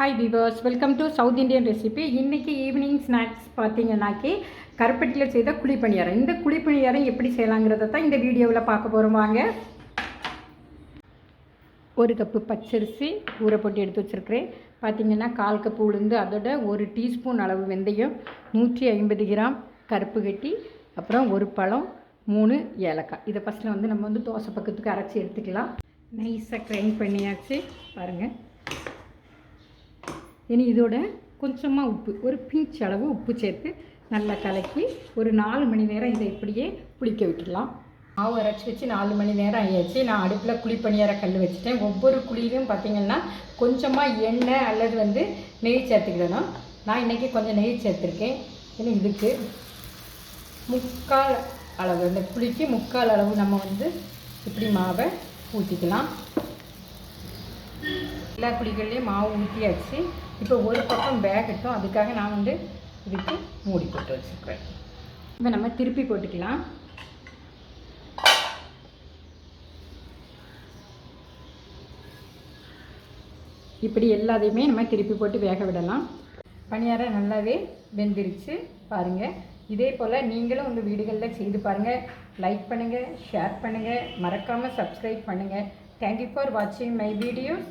Hi viewers welcome to south Indian recipe இன்றைக்கி evening snacks பார்த்தீங்கன்னாக்கி கருப்பட்டியில் செய்த குழிப்பணியாரம். இந்த குழிப்பணியாரம் எப்படி செய்யலாங்கிறத தான் இந்த வீடியோவில் பார்க்க போகிறோம் வாங்க. ஒரு கப்பு பச்சரிசி ஊற போட்டு எடுத்து வச்சுருக்கிறேன். பார்த்தீங்கன்னா கால் கப்பு உளுந்து அதோட ஒரு டீஸ்பூன் அளவு வெந்தயம் நூற்றி ஐம்பது கிராம் கருப்பு கட்டி அப்புறம் ஒரு பழம் மூணு ஏலக்காய். இதை ஃபஸ்ட்டில் வந்து நம்ம வந்து தோசை பக்கத்துக்கு அரைச்சி எடுத்துக்கலாம். நைஸாக கிரைண்ட் பண்ணியாச்சு. பாருங்கள் இனி இதோட கொஞ்சமாக உப்பு ஒரு பிஞ்ச் அளவு உப்பு சேர்த்து நல்லா கலக்கி ஒரு நாலு மணி நேரம் இதை இப்படியே புளிக்க விட்டுடலாம். மாவு அரைச்சி வச்சு நாலு மணி நேரம் ஆகியாச்சு நான் அடுப்பில் குழி பணியார கல் வச்சுட்டேன். ஒவ்வொரு குழியிலும் பார்த்திங்கன்னா கொஞ்சமாக எண்ணெய் அல்லது வந்து நெய் சேர்த்துக்கிடணும். நான் இன்றைக்கி கொஞ்சம் நெய் சேர்த்துருக்கேன். ஏன்னா இதுக்கு முக்கால் அளவு இந்த குழிக்கு முக்கால் அளவு நம்ம வந்து இப்படி மாவை ஊற்றிக்கலாம் எல்லா குழிகள்லேயும் மாவு ஊற்றியாச்சு இப்போ ஒரு பக்கம் வேகட்டும் அதுக்காக நான் வந்து இதுக்கு மூடி போட்டு வச்சுருக்கேன். இப்போ நம்ம திருப்பி போட்டுக்கலாம். இப்படி எல்லாத்தையுமே நம்ம திருப்பி போட்டு வேக விடலாம். பணியாரம் நல்லாவே வெந்துருச்சு. பாருங்கள் இதே போல் நீங்களும் உங்கள் வீடுகளில் செய்து பாருங்கள் லைக் பண்ணுங்கள் ஷேர் பண்ணுங்கள் மறக்காமல் சப்ஸ்கிரைப் பண்ணுங்கள் தேங்க்யூ ஃபார் வாட்சிங் மை வீடியோஸ்